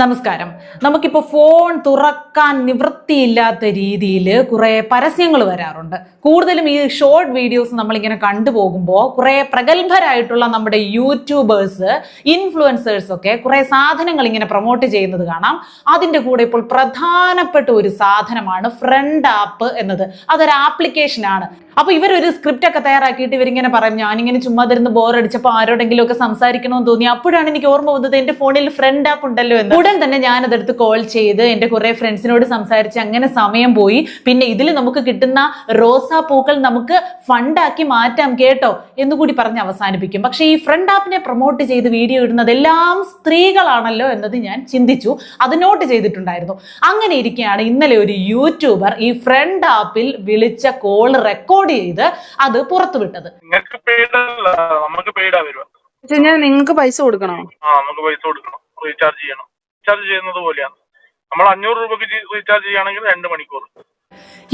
നമസ്കാരം. നമുക്കിപ്പോൾ ഫോൺ തുറക്കാൻ നിവൃത്തിയില്ലാത്ത രീതിയിൽ കുറേ പരസ്യങ്ങൾ വരാറുണ്ട്. കൂടുതലും ഈ ഷോർട്ട് വീഡിയോസ് നമ്മളിങ്ങനെ കണ്ടുപോകുമ്പോൾ കുറേ പ്രഗത്ഭരായിട്ടുള്ള നമ്മുടെ യൂട്യൂബേഴ്സ് ഇൻഫ്ലുവൻസേഴ്സ് ഒക്കെ കുറേ സാധനങ്ങൾ ഇങ്ങനെ പ്രൊമോട്ട് ചെയ്യുന്നത് കാണാം. അതിന്റെ കൂടെ ഇപ്പോൾ പ്രധാനപ്പെട്ട ഒരു സാധനമാണ് ഫ്രണ്ട് ആപ്പ് എന്നത്. അതൊരു ആപ്ലിക്കേഷൻ ആണ്. അപ്പൊ ഇവരൊരു സ്ക്രിപ്റ്റ് ഒക്കെ തയ്യാറാക്കിയിട്ട് ഇവരിങ്ങനെ പറയും ഞാനിങ്ങനെ ചുമ്മാ തരുന്ന ബോർ അടിച്ചപ്പോൾ ആരോടെങ്കിലും ഒക്കെ സംസാരിക്കണമെന്ന് തോന്നി. അപ്പോഴാണ് എനിക്ക് ഓർമ്മ വന്നത് എന്റെ ഫോണിൽ ഫ്രണ്ട് ആപ്പ് ഉണ്ടല്ലോ എന്ന്. ഉടൻ തന്നെ ഞാൻ അതെടുത്ത് കോൾ ചെയ്ത് എന്റെ കുറെ ഫ്രണ്ട്സിനോട് സംസാരിച്ച് അങ്ങനെ സമയം പോയി. പിന്നെ ഇതിൽ നമുക്ക് കിട്ടുന്ന റോസാ പൂക്കൾ നമുക്ക് ഫണ്ടാക്കി മാറ്റാം കേട്ടോ എന്നുകൂടി പറഞ്ഞ് അവസാനിപ്പിക്കും. പക്ഷേ ഈ ഫ്രണ്ട് ആപ്പിനെ പ്രൊമോട്ട് ചെയ്ത് വീഡിയോ ഇടുന്നത് എല്ലാം സ്ത്രീകളാണല്ലോ എന്നത് ഞാൻ ചിന്തിച്ചു. അത് നോട്ട് ചെയ്തിട്ടുണ്ടായിരുന്നു. അങ്ങനെ ഇരിക്കുകയാണ് ഇന്നലെ ഒരു യൂട്യൂബർ ഈ ഫ്രണ്ട് ആപ്പിൽ വിളിച്ച കോൾ റെക്കോർഡ് ചെയ്ത് അത് പുറത്തുവിട്ടത് നിങ്ങൾക്ക് പൈസ കൊടുക്കണോ? ആ നമുക്ക് പൈസ കൊടുക്കണം. റീചാർജ് ചെയ്യണം. റീചാർജ് ചെയ്യുന്നത് പോലെയാണ്. നമ്മൾ അഞ്ഞൂറ് രൂപക്ക് റീചാർജ് ചെയ്യുകയാണെങ്കിൽ രണ്ട് മണിക്കൂർ.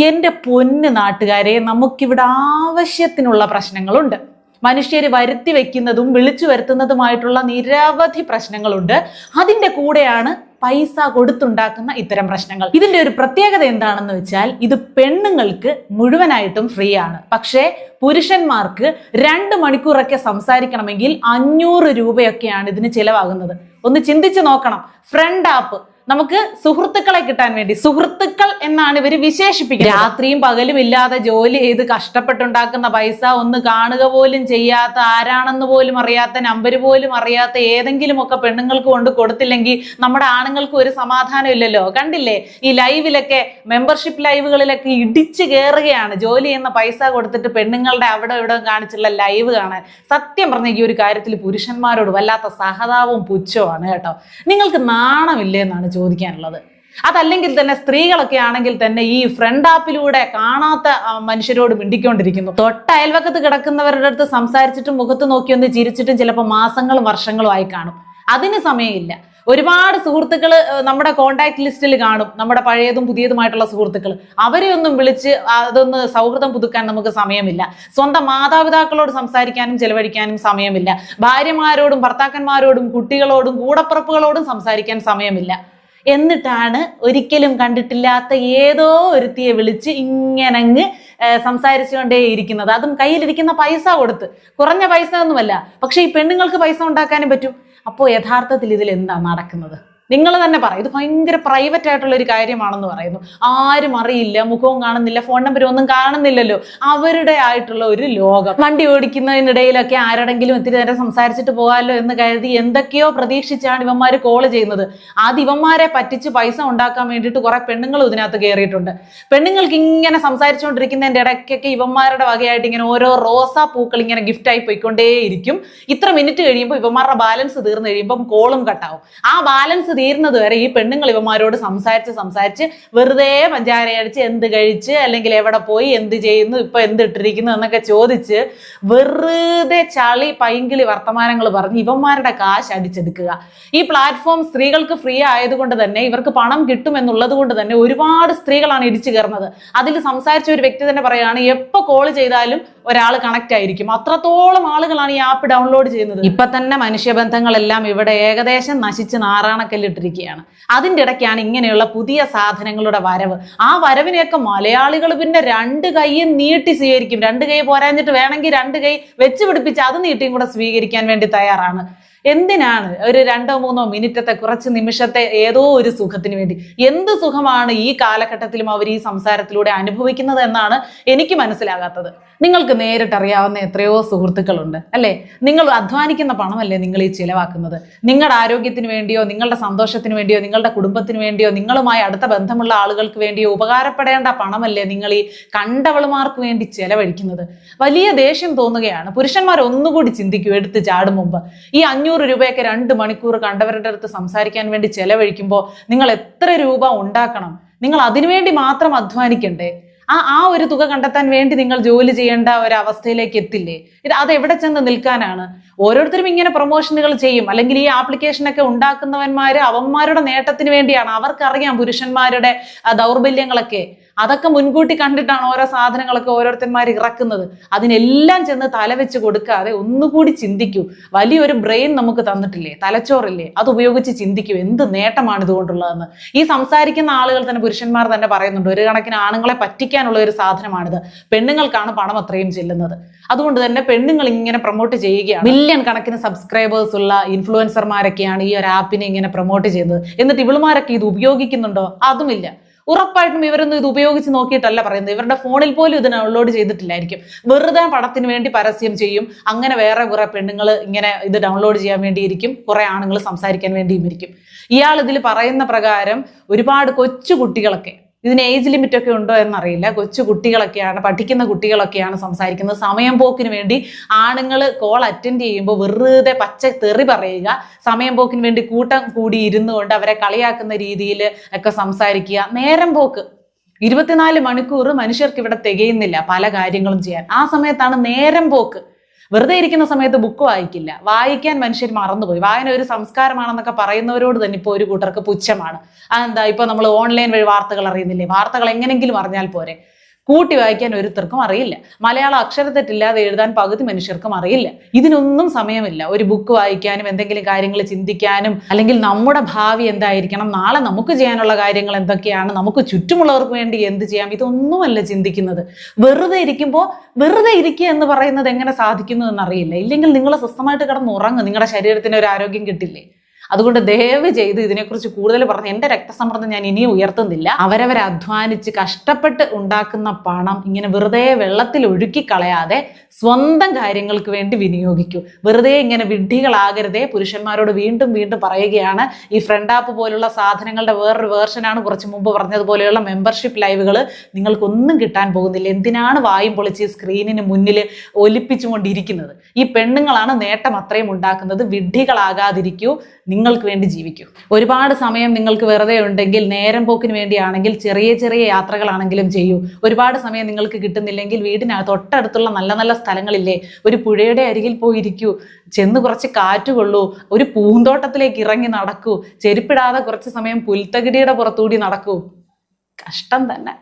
എന്റെ പൊന്ന് നാട്ടുകാരെ നമുക്കിവിടെ ആവശ്യത്തിനുള്ള പ്രശ്നങ്ങളുണ്ട്. മനുഷ്യര് വരുത്തി വെക്കുന്നതും വിളിച്ചു വരുത്തുന്നതുമായിട്ടുള്ള നിരവധി പ്രശ്നങ്ങളുണ്ട്. അതിന്റെ കൂടെയാണ് പൈസ കൊടുത്തുണ്ടാക്കുന്ന ഇത്തരം പ്രശ്നങ്ങൾ. ഇതിന്റെ ഒരു പ്രത്യേകത എന്താണെന്ന് വെച്ചാൽ ഇത് പെണ്ണുങ്ങൾക്ക് മുഴുവനായിട്ടും ഫ്രീ ആണ്. പക്ഷേ പുരുഷന്മാർക്ക് രണ്ട് മണിക്കൂറൊക്കെ സംസാരിക്കണമെങ്കിൽ അഞ്ഞൂറ് രൂപയൊക്കെയാണ് ഇതിന് ചിലവാകുന്നത്. ഒന്ന് ചിന്തിച്ചു നോക്കണം. Friend app. നമുക്ക് സുഹൃത്തുക്കളെ കിട്ടാൻ വേണ്ടി. സുഹൃത്തുക്കൾ എന്നാണ് ഇവർ വിശേഷിപ്പിക്കുന്നത്. രാത്രിയും പകലും ഇല്ലാതെ ജോലി ചെയ്ത് കഷ്ടപ്പെട്ടുണ്ടാക്കുന്ന പൈസ ഒന്ന് കാണുക പോലും ചെയ്യാത്ത ആരാണെന്ന് പോലും അറിയാത്ത നമ്പർ പോലും അറിയാത്ത ഏതെങ്കിലും ഒക്കെ പെണ്ണുങ്ങൾക്ക് കൊണ്ട് കൊടുത്തില്ലെങ്കിൽ നമ്മുടെ ആണുങ്ങൾക്ക് ഒരു സമാധാനം ഇല്ലല്ലോ. കണ്ടില്ലേ? ഈ ലൈവിലൊക്കെ മെമ്പർഷിപ്പ് ലൈവുകളിലൊക്കെ ഇടിച്ചു കയറുകയാണ് ജോലി ചെയ്യുന്ന പൈസ കൊടുത്തിട്ട് പെണ്ണുങ്ങളുടെ അവിടെ ഇവിടെ കാണിച്ചുള്ള ലൈവ് കാണാൻ. സത്യം പറഞ്ഞ ഈ ഒരു കാര്യത്തിൽ പുരുഷന്മാരോട് വല്ലാത്ത സഹതാപവും പുച്ഛവുമാണ് കേട്ടോ. നിങ്ങൾക്ക് നാണമില്ലേ എന്നാണ് ചോദിക്കാനുള്ളത്. അതല്ലെങ്കിൽ തന്നെ സ്ത്രീകളൊക്കെ ആണെങ്കിൽ തന്നെ ഈ ഫ്രണ്ട് ആപ്പിലൂടെ കാണാത്ത മനുഷ്യരോട് മിണ്ടിക്കൊണ്ടിരിക്കുന്നു. തൊട്ട അയൽവക്കത്ത് കിടക്കുന്നവരുടെ അടുത്ത് സംസാരിച്ചിട്ടും മുഖത്ത് നോക്കി ഒന്ന് ചിരിച്ചിട്ടും ചിലപ്പോൾ മാസങ്ങളും വർഷങ്ങളും ആയി കാണും. അതിന് സമയമില്ല. ഒരുപാട് സുഹൃത്തുക്കൾ നമ്മുടെ കോണ്ടാക്ട് ലിസ്റ്റിൽ കാണും. നമ്മുടെ പഴയതും പുതിയതുമായിട്ടുള്ള സുഹൃത്തുക്കൾ അവരെ ഒന്നും വിളിച്ച് അതൊന്ന് സൗഹൃദം പുതുക്കാൻ നമുക്ക് സമയമില്ല. സ്വന്തം മാതാപിതാക്കളോട് സംസാരിക്കാനും ചെലവഴിക്കാനും സമയമില്ല. ഭാര്യമാരോടും ഭർത്താക്കന്മാരോടും കുട്ടികളോടും കൂടപ്പുറപ്പുകളോടും സംസാരിക്കാൻ സമയമില്ല. എന്നിട്ടാണ് ഒരിക്കലും കണ്ടിട്ടില്ലാത്ത ഏതോ ഒരുത്തിയെ വിളിച്ച് ഇങ്ങനങ്ങ് സംസാരിച്ചുകൊണ്ടേ ഇരിക്കുന്നത്. അതും കയ്യിലിരിക്കുന്ന പൈസ കൊടുത്ത്. കുറഞ്ഞ പൈസ ഒന്നുമല്ല. പക്ഷെ ഈ പെണ്ണുങ്ങൾക്ക് പൈസ ഉണ്ടാക്കാനും പറ്റും. അപ്പോൾ യഥാർത്ഥത്തിൽ ഇതിൽ എന്താ നടക്കുന്നത്? നിങ്ങൾ തന്നെ പറയും ഇത് ഭയങ്കര പ്രൈവറ്റ് ആയിട്ടുള്ള ഒരു കാര്യമാണെന്ന് പറയുന്നു. ആരും അറിയില്ല മുഖവും കാണുന്നില്ല ഫോൺ നമ്പരും ഒന്നും കാണുന്നില്ലല്ലോ. അവരുടെ ആയിട്ടുള്ള ഒരു ലോകം. വണ്ടി ഓടിക്കുന്നതിനിടയിലൊക്കെ ആരോടെങ്കിലും ഇത്തിരി നേരം സംസാരിച്ചിട്ട് പോകാമല്ലോ എന്ന് കരുതി എന്തൊക്കെയോ പ്രതീക്ഷിച്ചാണ് ഇവന്മാർ കോൾ ചെയ്യുന്നത്. ആ ഇവന്മാരെ പറ്റിച്ച് പൈസ ഉണ്ടാക്കാൻ വേണ്ടിയിട്ട് കുറെ പെണ്ണുങ്ങൾ ഇതിനകത്ത് കയറിയിട്ടുണ്ട് പെണ്ണുങ്ങൾക്ക് ഇങ്ങനെ സംസാരിച്ചുകൊണ്ടിരിക്കുന്നതിന്റെ ഇടയ്ക്കൊക്കെ ഇവന്മാരുടെ വകയായിട്ട് ഇങ്ങനെ ഓരോ റോസാ പൂക്കൾ ഇങ്ങനെ ഗിഫ്റ്റായി പോയിക്കൊണ്ടേയിരിക്കും. ഇത്ര മിനിറ്റ് കഴിയുമ്പോൾ ഇവന്മാരുടെ ബാലൻസ് തീർന്നു കഴിയുമ്പം കോളും കട്ടാവും ആ ബാലൻസ് തീരുന്നത് വരെ ഈ പെണ്ണുങ്ങൾ ഇവന്മാരോട് സംസാരിച്ച് സംസാരിച്ച് വെറുതെ പഞ്ചാര അടിച്ച് എന്ത് കഴിച്ച് അല്ലെങ്കിൽ എവിടെ പോയി എന്ത് ചെയ്യുന്നു ഇപ്പൊ എന്ത് ഇട്ടിരിക്കുന്നു എന്നൊക്കെ ചോദിച്ച് വെറുതെ ചളി പൈങ്കിളി വർത്തമാനങ്ങൾ പറഞ്ഞ് ഇവന്മാരുടെ കാശ് അടിച്ചെടുക്കുക. ഈ പ്ലാറ്റ്ഫോം സ്ത്രീകൾക്ക് ഫ്രീ ആയതുകൊണ്ട് തന്നെ ഇവർക്ക് പണം കിട്ടും എന്നുള്ളത് കൊണ്ട് തന്നെ ഒരുപാട് സ്ത്രീകളാണ് ഇടിച്ചു കയറുന്നത്. അതിൽ സംസാരിച്ച ഒരു വ്യക്തി തന്നെ പറയുകയാണ് എപ്പോൾ കോൾ ചെയ്താലും ഒരാൾ കണക്ട് ആയിരിക്കും. അത്രത്തോളം ആളുകളാണ് ഈ ആപ്പ് ഡൗൺലോഡ് ചെയ്യുന്നത്. ഇപ്പൊ തന്നെ മനുഷ്യബന്ധങ്ങളെല്ലാം ഇവിടെ ഏകദേശം നശിച്ച് നാറാണക്കല്ലിട്ടിരിക്കുകയാണ്. അതിന്റെ ഇടയ്ക്കാണ് ഇങ്ങനെയുള്ള പുതിയ സാധനങ്ങളുടെ വരവ്. ആ വരവിനെയൊക്കെ മലയാളികൾ പിന്നെ രണ്ട് കൈയും നീട്ടി സ്വീകരിക്കും. രണ്ട് കൈ പോരാഞ്ഞിട്ട് വേണമെങ്കിൽ രണ്ട് കൈ വെച്ച് പിടിപ്പിച്ച് അത് നീട്ടിയും കൂടെ സ്വീകരിക്കാൻ വേണ്ടി തയ്യാറാണ്. എന്തിനാണ് ഒരു രണ്ടോ മൂന്നോ മിനിറ്റത്തെ കുറച്ച് നിമിഷത്തെ ഏതോ ഒരു സുഖത്തിന് വേണ്ടി? എന്ത് സുഖമാണ് ഈ കാലഘട്ടത്തിലും അവർ ഈ സംസാരത്തിലൂടെ അനുഭവിക്കുന്നത് എന്നാണ് എനിക്ക് മനസ്സിലാകാത്തത്. നിങ്ങൾക്ക് നേരിട്ടറിയാവുന്ന എത്രയോ സുഹൃത്തുക്കളുണ്ട് അല്ലേ? നിങ്ങൾ അധ്വാനിക്കുന്ന പണമല്ലേ നിങ്ങൾ ഈ ചിലവാക്കുന്നത്? നിങ്ങളുടെ ആരോഗ്യത്തിന് വേണ്ടിയോ നിങ്ങളുടെ സന്തോഷത്തിന് വേണ്ടിയോ നിങ്ങളുടെ കുടുംബത്തിന് വേണ്ടിയോ നിങ്ങളുമായി അടുത്ത ബന്ധമുള്ള ആളുകൾക്ക് വേണ്ടിയോ ഉപകാരപ്പെടേണ്ട പണമല്ലേ നിങ്ങൾ ഈ കണ്ടവളുമാർക്ക് വേണ്ടി ചെലവഴിക്കുന്നത്? വലിയ ദേഷ്യം തോന്നുകയാണ്. പുരുഷന്മാർ ഒന്നുകൂടി ചിന്തിക്കൂ എടുത്ത് ചാടും മുമ്പ്. ഈ അഞ്ഞൂറ് രൂപയൊക്കെ രണ്ട് മണിക്കൂർ കണ്ടവരുടെ അടുത്ത് സംസാരിക്കാൻ വേണ്ടി ചെലവഴിക്കുമ്പോൾ നിങ്ങൾ എത്ര രൂപ ഉണ്ടാക്കണം? നിങ്ങൾ അതിനുവേണ്ടി മാത്രം അധ്വാനിക്കണ്ടേ? ആ ആ ഒരു തുക കണ്ടെത്താൻ വേണ്ടി നിങ്ങൾ ജോലി ചെയ്യേണ്ട ഒരു അവസ്ഥയിലേക്ക് എത്തില്ലേ? ഇത് അത് എവിടെ ചെന്ന് നിൽക്കാനാണ്? ഓരോരുത്തരും ഇങ്ങനെ പ്രൊമോഷനുകൾ ചെയ്യും. അല്ലെങ്കിൽ ഈ ആപ്ലിക്കേഷനൊക്കെ ഉണ്ടാക്കുന്നവന്മാര് അവന്മാരുടെ നേട്ടത്തിന് വേണ്ടിയാണ്. അവർക്കറിയാം പുരുഷന്മാരുടെ ദൗർബല്യങ്ങളൊക്കെ. അതൊക്കെ മുൻകൂട്ടി കണ്ടിട്ടാണ് ഓരോ സാധനങ്ങളൊക്കെ ഓരോരുത്തന്മാർ ഇറക്കുന്നത്. അതിനെല്ലാം ചെന്ന് തലവെച്ച് കൊടുക്കാതെ ഒന്നുകൂടി ചിന്തിക്കൂ. വലിയൊരു ബ്രെയിൻ നമുക്ക് തന്നിട്ടില്ലേ? തലച്ചോറില്ലേ? അത് ഉപയോഗിച്ച് ചിന്തിക്കൂ. എന്ത് നേട്ടമാണ് ഇതുകൊണ്ടുള്ളതെന്ന്. ഈ സംസാരിക്കുന്ന ആളുകൾ തന്നെ പുരുഷന്മാർ തന്നെ പറയുന്നുണ്ട്. ഒരു കണക്കിന് ആണുങ്ങളെ പറ്റിക്കാനുള്ള ഒരു സാധനമാണിത്. പെണ്ണുങ്ങൾക്കാണ് പണം അത്രയും ചെല്ലുന്നത്. അതുകൊണ്ട് തന്നെ പെണ്ണുങ്ങൾ ഇങ്ങനെ പ്രൊമോട്ട് ചെയ്യുകയാണ്. മില്യൺ കണക്കിന് സബ്സ്ക്രൈബേഴ്സ് ഉള്ള ഇൻഫ്ലുവൻസർമാരൊക്കെയാണ് ഈ ഒരു ആപ്പിനെ ഇങ്ങനെ പ്രൊമോട്ട് ചെയ്യുന്നത്. എന്നിട്ട് ഇവളുമാരൊക്കെ ഇത് ഉപയോഗിക്കുന്നുണ്ടോ? അതുമില്ല. ഉറപ്പായിട്ടും ഇവരൊന്നും ഇത് ഉപയോഗിച്ച് നോക്കിയിട്ടല്ല പറയുന്നത്. ഇവരുടെ ഫോണിൽ പോലും ഇത് ഡൗൺലോഡ് ചെയ്തിട്ടില്ലായിരിക്കും. വെറുതെ പടത്തിന് വേണ്ടി പരസ്യം ചെയ്യും. അങ്ങനെ വേറെ കുറെ പെണ്ണുങ്ങൾ ഇങ്ങനെ ഇത് ഡൗൺലോഡ് ചെയ്യാൻ വേണ്ടിയിരിക്കും. കുറെ ആണുങ്ങൾ സംസാരിക്കാൻ വേണ്ടിയും ഇരിക്കും. ഇയാൾ ഇതിൽ പറയുന്ന പ്രകാരം ഒരുപാട് കൊച്ചു കുട്ടികളൊക്കെ ഇതിന് ഏജ് ലിമിറ്റ് ഒക്കെ ഉണ്ടോ എന്നറിയില്ല. കൊച്ചു കുട്ടികളൊക്കെയാണ് പഠിക്കുന്ന കുട്ടികളൊക്കെയാണ് സംസാരിക്കുന്നത്. സമയം പോക്കിന് വേണ്ടി ആണുങ്ങൾ കോൾ അറ്റൻഡ് ചെയ്യുമ്പോൾ വെറുതെ പച്ച തെറി പറയുക. സമയം പോക്കിന് വേണ്ടി കൂട്ടം കൂടി ഇരുന്നു കൊണ്ട് അവരെ കളിയാക്കുന്ന രീതിയിൽ ഒക്കെ സംസാരിക്കുക. നേരം പോക്ക്. ഇരുപത്തിനാല് മണിക്കൂർ മനുഷ്യർക്ക് ഇവിടെ തികയുന്നില്ല പല കാര്യങ്ങളും ചെയ്യാൻ. ആ സമയത്താണ് നേരം പോക്ക്. വെറുതെ ഇരിക്കുന്ന സമയത്ത് ബുക്ക് വായിക്കില്ല. വായിക്കാൻ മനുഷ്യർ മറന്നുപോയി. വായന ഒരു സംസ്കാരമാണെന്നൊക്കെ പറയുന്നവരോട് തന്നെ ഇപ്പോൾ ഒരു കൂട്ടർക്ക് പുച്ഛമാണ്. അതെന്താ? ഇപ്പൊ നമ്മൾ ഓൺലൈൻ വഴി വാർത്തകൾ അറിയുന്നില്ലേ? വാർത്തകൾ എങ്ങനെങ്കിലും അറിഞ്ഞാൽ പോരെ. കൂട്ടി വായിക്കാൻ ഒരുത്തർക്കും അറിയില്ല. മലയാള അക്ഷരത്തെറ്റില്ലാതെ എഴുതാൻ പകുതി മനുഷ്യർക്കും അറിയില്ല. ഇതിനൊന്നും സമയമില്ല. ഒരു ബുക്ക് വായിക്കാനും എന്തെങ്കിലും കാര്യങ്ങൾ ചിന്തിക്കാനും അല്ലെങ്കിൽ നമ്മുടെ ഭാവി എന്തായിരിക്കണം നാളെ നമുക്ക് ചെയ്യാനുള്ള കാര്യങ്ങൾ എന്തൊക്കെയാണ് നമുക്ക് ചുറ്റുമുള്ളവർക്ക് വേണ്ടി എന്ത് ചെയ്യാം ഇതൊന്നുമല്ല ചിന്തിക്കുന്നത്. വെറുതെ ഇരിക്കുമ്പോൾ വെറുതെ ഇരിക്കുക എന്ന് പറയുന്നത് എങ്ങനെ സാധിക്കുന്നു എന്നറിയില്ല. ഇല്ലെങ്കിൽ നിങ്ങൾ സ്വസ്ഥമായിട്ട് കിടന്ന് ഉറങ്ങും. നിങ്ങളുടെ ശരീരത്തിന് ഒരു ആരോഗ്യം കിട്ടില്ലേ? അതുകൊണ്ട് ദയവ് ചെയ്ത് ഇതിനെക്കുറിച്ച് കൂടുതൽ പറഞ്ഞ് എന്റെ രക്തസമ്മർദ്ദം ഞാൻ ഇനിയും ഉയർത്തുന്നില്ല. അവരവർ അധ്വാനിച്ച് കഷ്ടപ്പെട്ട് ഉണ്ടാക്കുന്ന പണം ഇങ്ങനെ വെറുതെ വെള്ളത്തിൽ ഒഴുക്കി കളയാതെ സ്വന്തം കാര്യങ്ങൾക്ക് വേണ്ടി വിനിയോഗിക്കൂ. വെറുതെ ഇങ്ങനെ വിഡ്ഢികളാകരുതേ. പുരുഷന്മാരോട് വീണ്ടും വീണ്ടും പറയുകയാണ് ഈ ഫ്രണ്ട് ആപ്പ് പോലുള്ള സാധനങ്ങളുടെ വേറൊരു വേർഷനാണ് കുറച്ച് മുമ്പ് പറഞ്ഞതുപോലെയുള്ള മെമ്പർഷിപ്പ് ലൈവുകൾ നിങ്ങൾക്കൊന്നും കിട്ടാൻ പോകുന്നില്ല. എന്തിനാണ് വായും പൊളിച്ച് സ്ക്രീനിന് മുന്നിൽ ഒലിപ്പിച്ചുകൊണ്ടിരിക്കുന്നത്? ഈ പെണ്ണുങ്ങളാണ് നേട്ടം അത്രയും ഉണ്ടാക്കുന്നത്. വിഡ്ഢികളാകാതിരിക്കൂ. നിങ്ങൾക്ക് വേണ്ടി ജീവിക്കൂ. ഒരുപാട് സമയം നിങ്ങൾക്ക് വെറുതെ ഉണ്ടെങ്കിൽ നേരം പോക്കിന് വേണ്ടിയാണെങ്കിൽ ചെറിയ ചെറിയ യാത്രകളാണെങ്കിലും ചെയ്യൂ. ഒരുപാട് സമയം നിങ്ങൾക്ക് കിട്ടുന്നില്ലെങ്കിൽ വീടിനകത്ത് തൊട്ടടുത്തുള്ള നല്ല നല്ല സ്ഥലങ്ങളില്ലേ ഒരു പുഴയുടെ അരികിൽ പോയിരിക്കൂ. ചെന്ന് കുറച്ച് കാറ്റ് കൊള്ളൂ. ഒരു പൂന്തോട്ടത്തിലേക്ക് ഇറങ്ങി നടക്കൂ. ചെരുപ്പിടാതെ കുറച്ച് സമയം പുൽത്തകിടിയുടെ പുറത്തുകൂടി നടക്കൂ. കഷ്ടം തന്നെ.